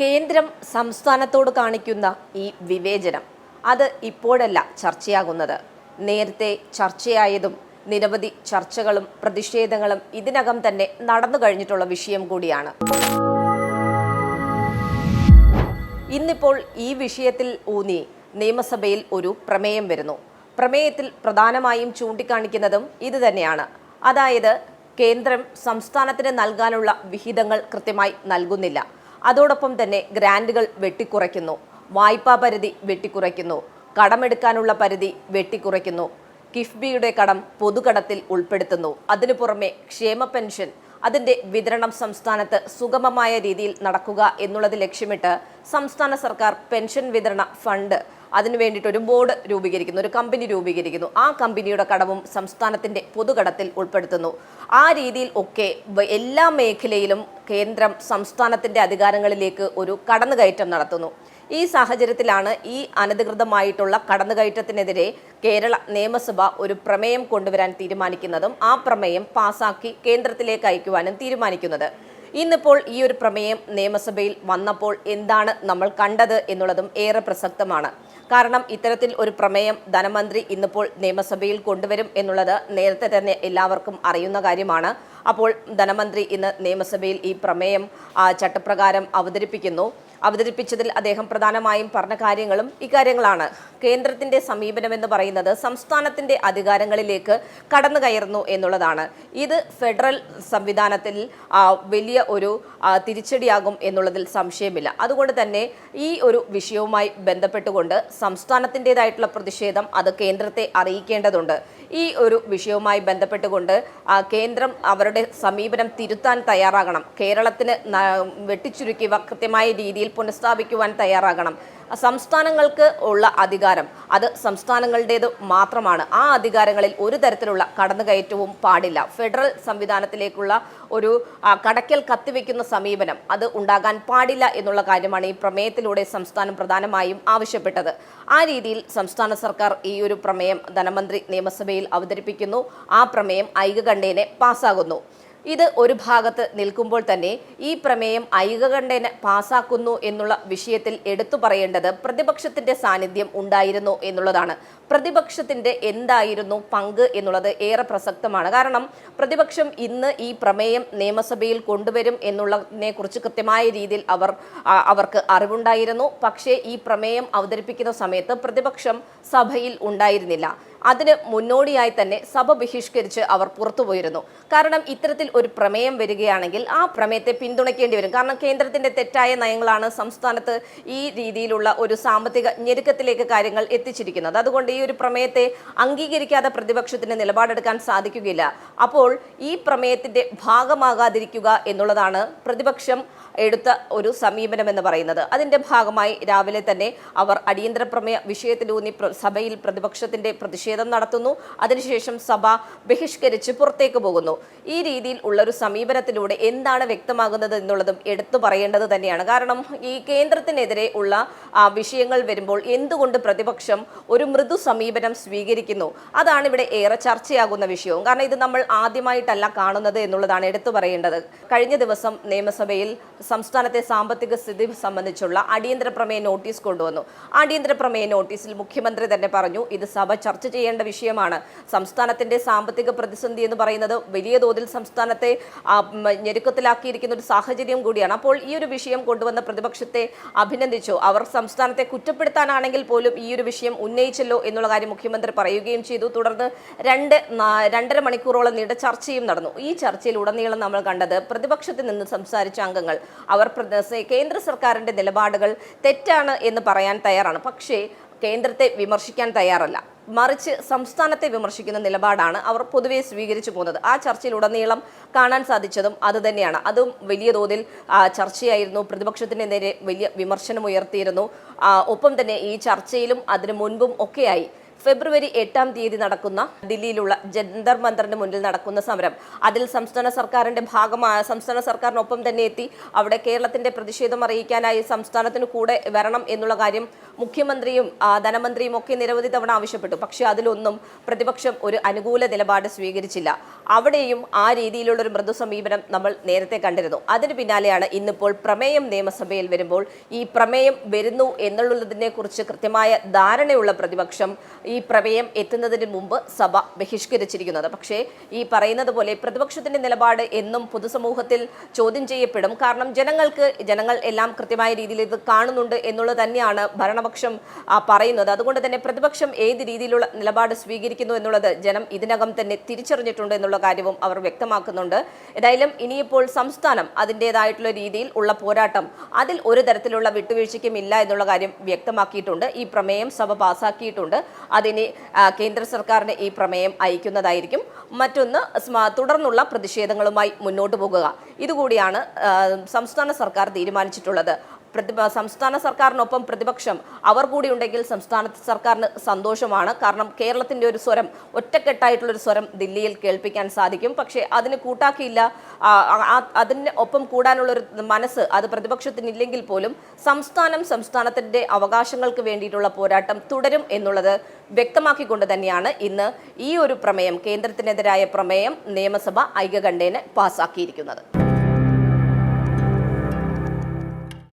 കേന്ദ്രം സംസ്ഥാനത്തോട് കാണിക്കുന്ന ഈ വിവേചനം അത് ഇപ്പോഴല്ല ചർച്ചയാകുന്നത്. നേരത്തെ ചർച്ചയായതും നിരവധി ചർച്ചകളും പ്രതിഷേധങ്ങളും ഇതിനകം തന്നെ നടന്നു കഴിഞ്ഞിട്ടുള്ള വിഷയം കൂടിയാണ്. ഇന്നിപ്പോൾ ഈ വിഷയത്തിൽ ഊന്നി നിയമസഭയിൽ ഒരു പ്രമേയം വരുന്നു. പ്രമേയത്തിൽ പ്രധാനമായും ചൂണ്ടിക്കാണിക്കുന്നതും ഇത് തന്നെയാണ്. അതായത് കേന്ദ്രം സംസ്ഥാനത്തിന് നൽകാനുള്ള വിഹിതങ്ങൾ കൃത്യമായി നൽകുന്നില്ല. അതോടൊപ്പം തന്നെ ഗ്രാൻഡുകൾ വെട്ടിക്കുറയ്ക്കുന്നു. വായ്പാ പരിധി വെട്ടിക്കുറയ്ക്കുന്നു. കടമെടുക്കാനുള്ള പരിധി വെട്ടിക്കുറയ്ക്കുന്നു. കിഫ്ബിയുടെ കടം പൊതുകടത്തിൽ ഉൾപ്പെടുത്തുന്നു. അതിനു പുറമെ ക്ഷേമ പെൻഷൻ അതിന്റെ വിതരണം സംസ്ഥാനത്ത് സുഗമമായ രീതിയിൽ നടക്കുക എന്നുള്ളത് ലക്ഷ്യമിട്ട് സംസ്ഥാന സർക്കാർ പെൻഷൻ വിതരണ ഫണ്ട് അതിനു വേണ്ടിയിട്ട് ഒരു ബോർഡ് രൂപീകരിക്കുന്നു ഒരു കമ്പനി രൂപീകരിക്കുന്നു. ആ കമ്പനിയുടെ കടവും സംസ്ഥാനത്തിന്റെ പൊതുകടത്തിൽ ഉൾപ്പെടുത്തുന്നു. ആ രീതിയിൽ ഒക്കെ എല്ലാ മേഖലയിലും കേന്ദ്രം സംസ്ഥാനത്തിന്റെ അധികാരങ്ങളിലേക്ക് ഒരു കടന്നുകയറ്റം നടത്തുന്നു. ഈ സാഹചര്യത്തിലാണ് ഈ അനധികൃതമായിട്ടുള്ള കടന്നുകയറ്റത്തിനെതിരെ കേരള നിയമസഭ ഒരു പ്രമേയം കൊണ്ടുവരാൻ തീരുമാനിക്കുന്നതും ആ പ്രമേയം പാസാക്കി കേന്ദ്രത്തിലേക്ക് അയക്കുവാനും തീരുമാനിക്കുന്നത്. ഇന്നിപ്പോൾ ഈ ഒരു പ്രമേയം നിയമസഭയിൽ വന്നപ്പോൾ എന്താണ് നമ്മൾ കണ്ടത് എന്നുള്ളതും ഏറെ പ്രസക്തമാണ്. കാരണം ഇത്തരത്തിൽ ഒരു പ്രമേയം ധനമന്ത്രി ഇന്നിപ്പോൾ നിയമസഭയിൽ കൊണ്ടുവരും എന്നുള്ളത് നേരത്തെ തന്നെ എല്ലാവർക്കും അറിയുന്ന കാര്യമാണ്. അപ്പോൾ ധനമന്ത്രി ഇന്ന് നിയമസഭയിൽ ഈ പ്രമേയം ചട്ടപ്രകാരം അവതരിപ്പിക്കുന്നു. അവതരിപ്പിച്ചതിൽ അദ്ദേഹം പ്രധാനമായും പറഞ്ഞ കാര്യങ്ങളും ഇക്കാര്യങ്ങളാണ്. കേന്ദ്രത്തിന്റെ സമീപനമെന്ന് പറയുന്നത് സംസ്ഥാനത്തിന്റെ അധികാരങ്ങളിലേക്ക് കടന്നു കയറുന്നു എന്നുള്ളതാണ്. ഇത് ഫെഡറൽ സംവിധാനത്തിൽ വലിയ ഒരു തിരിച്ചടിയാകും എന്നുള്ളതിൽ സംശയമില്ല. അതുകൊണ്ട് തന്നെ ഈ ഒരു വിഷയവുമായി ബന്ധപ്പെട്ടുകൊണ്ട് സംസ്ഥാനത്തിന്റെതായിട്ടുള്ള പ്രതിഷേധം അത് കേന്ദ്രത്തെ അറിയിക്കേണ്ടതുണ്ട്. ഈ ഒരു വിഷയവുമായി ബന്ധപ്പെട്ടുകൊണ്ട് കേന്ദ്രം അവരുടെ സമീപനം തിരുത്താൻ തയ്യാറാകണം. കേരളത്തിന് വെട്ടിച്ചുരുക്കി കൃത്യമായ രീതിയിൽ പുനഃസ്ഥാപിക്കുവാൻ തയ്യാറാകണം. സംസ്ഥാനങ്ങൾക്ക് ഉള്ള അധികാരം അത് സംസ്ഥാനങ്ങളുടേത് മാത്രമാണ്. ആ അധികാരങ്ങളിൽ ഒരു തരത്തിലുള്ള കടന്നുകയറ്റവും പാടില്ല. ഫെഡറൽ സംവിധാനത്തിലേക്കുള്ള ഒരു കടക്കൽ കത്തിവെക്കുന്ന സമീപനം അത് ഉണ്ടാകാൻ പാടില്ല എന്നുള്ള കാര്യമാണ് ഈ പ്രമേയത്തിലൂടെ സംസ്ഥാനം പ്രധാനമായും ആവശ്യപ്പെട്ടത്. ആ രീതിയിൽ സംസ്ഥാന സർക്കാർ ഈ ഒരു പ്രമേയം ധനമന്ത്രി നിയമസഭയിൽ അവതരിപ്പിക്കുന്നു. ആ പ്രമേയം ഐകകണ്ഠേനെ പാസ്സാകുന്നു ഇത് ഒരു ഭാഗത്ത് നിൽക്കുമ്പോൾ തന്നെ ഈ പ്രമേയം ഐകകണ്ഠേന പാസാക്കുന്നു എന്നുള്ള വിഷയത്തിൽ എടുത്തു പറയേണ്ടത് പ്രതിപക്ഷത്തിന്റെ സാന്നിധ്യം ഉണ്ടായിരുന്നു എന്നുള്ളതാണ്. പ്രതിപക്ഷത്തിന്റെ എന്തായിരുന്നു പങ്ക് എന്നുള്ളത് ഏറെ പ്രസക്തമാണ്. കാരണം പ്രതിപക്ഷം ഇന്ന് ഈ പ്രമേയം നിയമസഭയിൽ കൊണ്ടുവരും എന്നുള്ളതിനെ കുറിച്ച് കൃത്യമായ രീതിയിൽ അവർ അവർക്ക് അറിവുണ്ടായിരുന്നു. പക്ഷേ ഈ പ്രമേയം അവതരിപ്പിക്കുന്ന സമയത്ത് പ്രതിപക്ഷം സഭയിൽ ഉണ്ടായിരുന്നില്ല. അതിന് മുന്നോടിയായി തന്നെ സഭ ബഹിഷ്കരിച്ച് അവർ പുറത്തുപോയിരുന്നു. കാരണം ഇത്തരത്തിൽ ഒരു പ്രമേയം വരികയാണെങ്കിൽ ആ പ്രമേയത്തെ പിന്തുണയ്ക്കേണ്ടി വരും. കാരണം കേന്ദ്രത്തിന്റെ തെറ്റായ നയങ്ങളാണ് സംസ്ഥാനത്ത് ഈ രീതിയിലുള്ള ഒരു സാമ്പത്തിക ഞെരുക്കത്തിലേക്ക് കാര്യങ്ങൾ എത്തിച്ചിരിക്കുന്നത്. അതുകൊണ്ട് ഈ ഒരു പ്രമേയത്തെ അംഗീകരിക്കാതെ പ്രതിപക്ഷത്തിന് നിലപാടെടുക്കാൻ സാധിക്കുകയില്ല. അപ്പോൾ ഈ പ്രമേയത്തിന്റെ ഭാഗമാകാതിരിക്കുക എന്നുള്ളതാണ് പ്രതിപക്ഷം എടുത്ത ഒരു സമീപനം എന്ന് പറയുന്നത്. അതിന്റെ ഭാഗമായി രാവിലെ തന്നെ അവർ അടിയന്തര പ്രമേയ വിഷയത്തിലൂന്നി സഭയിൽ പ്രതിപക്ഷത്തിന്റെ പ്രതിഷേധം നടത്തുന്നു. അതിനുശേഷം സഭ ബഹിഷ്കരിച്ച് പുറത്തേക്ക് പോകുന്നു. ഈ രീതിയിൽ ഉള്ള ഒരു സമീപനത്തിലൂടെ എന്താണ് വ്യക്തമാകുന്നത് എന്നുള്ളതും എടുത്തു പറയേണ്ടത് തന്നെയാണ്. കാരണം ഈ കേന്ദ്രത്തിനെതിരെ ഉള്ള വിഷയങ്ങൾ വരുമ്പോൾ എന്തുകൊണ്ട് പ്രതിപക്ഷം ഒരു മൃദു സമീപനം സ്വീകരിക്കുന്നു? അതാണ് ഇവിടെ ഏറെ ചർച്ചയാകുന്ന വിഷയവും. കാരണം ഇത് നമ്മൾ ആദ്യമായിട്ടല്ല കാണുന്നത് എന്നുള്ളതാണ് എടുത്തു പറയേണ്ടത്. കഴിഞ്ഞ ദിവസം നിയമസഭയിൽ സംസ്ഥാനത്തെ സാമ്പത്തിക സ്ഥിതി സംബന്ധിച്ചുള്ള അടിയന്തര പ്രമേയ നോട്ടീസ് കൊണ്ടുവന്നു. അടിയന്തര പ്രമേയ നോട്ടീസിൽ മുഖ്യമന്ത്രി തന്നെ പറഞ്ഞു ഇത് സഭ ചർച്ച ചെയ്യേണ്ട വിഷയമാണ്. സംസ്ഥാനത്തിന്റെ സാമ്പത്തിക പ്രതിസന്ധി എന്ന് പറയുന്നത് വലിയ തോതിൽ സംസ്ഥാനത്തെ ഞെരുക്കത്തിലാക്കിയിരിക്കുന്ന ഒരു സാഹചര്യം കൂടിയാണ്. അപ്പോൾ ഈ ഒരു വിഷയം കൊണ്ടുവന്ന പ്രതിപക്ഷത്തെ അഭിനന്ദിച്ചു. അവർ സംസ്ഥാനത്തെ കുറ്റപ്പെടുത്താനാണെങ്കിൽ പോലും ഈ ഒരു വിഷയം ഉന്നയിച്ചല്ലോ എന്നുള്ള കാര്യം മുഖ്യമന്ത്രി പറയുകയും ചെയ്തു. തുടർന്ന് രണ്ട് രണ്ടര മണിക്കൂറോളം നീണ്ട ചർച്ചയും നടന്നു. ഈ ചർച്ചയിൽ ഉടനീളം നമ്മൾ കണ്ടത് പ്രതിപക്ഷത്തിൽ നിന്ന് സംസാരിച്ച അംഗങ്ങൾ അവർ കേന്ദ്ര സർക്കാരിന്റെ നിലപാടുകൾ തെറ്റാണ് എന്ന് പറയാൻ തയ്യാറാണ്. പക്ഷേ കേന്ദ്രത്തെ വിമർശിക്കാൻ തയ്യാറല്ല. മറിച്ച് സംസ്ഥാനത്തെ വിമർശിക്കുന്ന നിലപാടാണ് അവർ പൊതുവെ സ്വീകരിച്ചു പോകുന്നത്. ആ ചർച്ചയിൽ ഉടനീളം കാണാൻ സാധിച്ചതും അത് തന്നെയാണ്. അതും വലിയ തോതിൽ ചർച്ചയായിരുന്നു. പ്രതിപക്ഷത്തിനെതിരെ വലിയ വിമർശനം ഉയർത്തിയിരുന്നു. ഒപ്പം തന്നെ ഈ ചർച്ചയിലും അതിനു മുൻപും ഒക്കെയായി. ഫെബ്രുവരി എട്ടാം തീയതി നടക്കുന്ന ദില്ലിയിലുള്ള ജന്തർ മന്ദറിന് മുന്നിൽ നടക്കുന്ന സമരം. അതിൽ സംസ്ഥാന സർക്കാരിന്റെ ഭാഗമായ സംസ്ഥാന സർക്കാരിനൊപ്പം തന്നെ എത്തി അവിടെ കേരളത്തിന്റെ പ്രതിഷേധം അറിയിക്കാനായി സംസ്ഥാനത്തിന് കൂടെ വരണം എന്നുള്ള കാര്യം മുഖ്യമന്ത്രിയും ധനമന്ത്രിയും ഒക്കെ നിരവധി തവണ ആവശ്യപ്പെട്ടു. പക്ഷേ അതിലൊന്നും പ്രതിപക്ഷം ഒരു അനുകൂല നിലപാട് സ്വീകരിച്ചില്ല. അവിടെയും ആ രീതിയിലുള്ള ഒരു മൃദു സമീപനം നമ്മൾ നേരത്തെ കണ്ടിരുന്നു. അതിന് പിന്നാലെയാണ് ഇന്നിപ്പോൾ പ്രമേയം നിയമസഭയിൽ വരുമ്പോൾ ഈ പ്രമേയം വരുന്നു എന്നുള്ളതിനെ കുറിച്ച് കൃത്യമായ ധാരണയുള്ള പ്രതിപക്ഷം ഈ പ്രമേയം എത്തുന്നതിന് മുമ്പ് സഭ ബഹിഷ്കരിച്ചിരിക്കുന്നത്. പക്ഷേ ഈ പറയുന്നത് പോലെ പ്രതിപക്ഷത്തിന്റെ നിലപാട് എന്നും പൊതുസമൂഹത്തിൽ ചോദ്യം ചെയ്യപ്പെടും. കാരണം ജനങ്ങൾക്ക് ജനങ്ങൾ എല്ലാം കൃത്യമായ രീതിയിൽ ഇത് കാണുന്നുണ്ട് എന്നുള്ളത് തന്നെയാണ് ഭരണപക്ഷം പറയുന്നത്. അതുകൊണ്ട് തന്നെ പ്രതിപക്ഷം ഏത് രീതിയിലുള്ള നിലപാട് സ്വീകരിക്കുന്നു എന്നുള്ളത് ജനം ഇതിനകം തന്നെ തിരിച്ചറിഞ്ഞിട്ടുണ്ട് എന്നുള്ള കാര്യവും അവർ വ്യക്തമാക്കുന്നുണ്ട്. ഏതായാലും ഇനിയിപ്പോൾ സംസ്ഥാനം അതിന്റെതായിട്ടുള്ള രീതിയിൽ ഉള്ള പോരാട്ടം അതിൽ ഒരു തരത്തിലുള്ള വിട്ടുവീഴ്ചയ്ക്കും ഇല്ല എന്നുള്ള കാര്യം വ്യക്തമാക്കിയിട്ടുണ്ട്. ഈ പ്രമേയം സഭ പാസാക്കിയിട്ടുണ്ട്. അതിന് കേന്ദ്ര സർക്കാരിന് ഈ പ്രമേയം അയക്കുന്നതായിരിക്കും. മറ്റൊന്ന് തുടർന്നുള്ള പ്രതിഷേധങ്ങളുമായി മുന്നോട്ട് പോകുക. ഇതുകൂടിയാണ് സംസ്ഥാന സർക്കാർ തീരുമാനിച്ചിട്ടുള്ളത്. പ്രതിപ സംസ്ഥാന സർക്കാരിനൊപ്പം പ്രതിപക്ഷം അവർ കൂടി ഉണ്ടെങ്കിൽ സംസ്ഥാന സർക്കാരിന് സന്തോഷമാണ്. കാരണം കേരളത്തിന്റെ ഒരു സ്വരം ഒറ്റക്കെട്ടായിട്ടുള്ളൊരു സ്വരം ദില്ലിയിൽ കേൾപ്പിക്കാൻ സാധിക്കും. പക്ഷേ അതിന് കൂട്ടാക്കിയില്ല. അതിന് ഒപ്പം കൂടാനുള്ളൊരു മനസ്സ് അത് പ്രതിപക്ഷത്തിനില്ലെങ്കിൽ പോലും സംസ്ഥാനം സംസ്ഥാനത്തിന്റെ അവകാശങ്ങൾക്ക് വേണ്ടിയിട്ടുള്ള പോരാട്ടം തുടരും എന്നുള്ളത് വ്യക്തമാക്കിക്കൊണ്ട് തന്നെയാണ് ഇന്ന് ഈ ഒരു പ്രമേയം കേന്ദ്രത്തിനെതിരായ പ്രമേയം നിയമസഭ ഐക്യകണ്ഠേന പാസാക്കിയിരിക്കുന്നത്.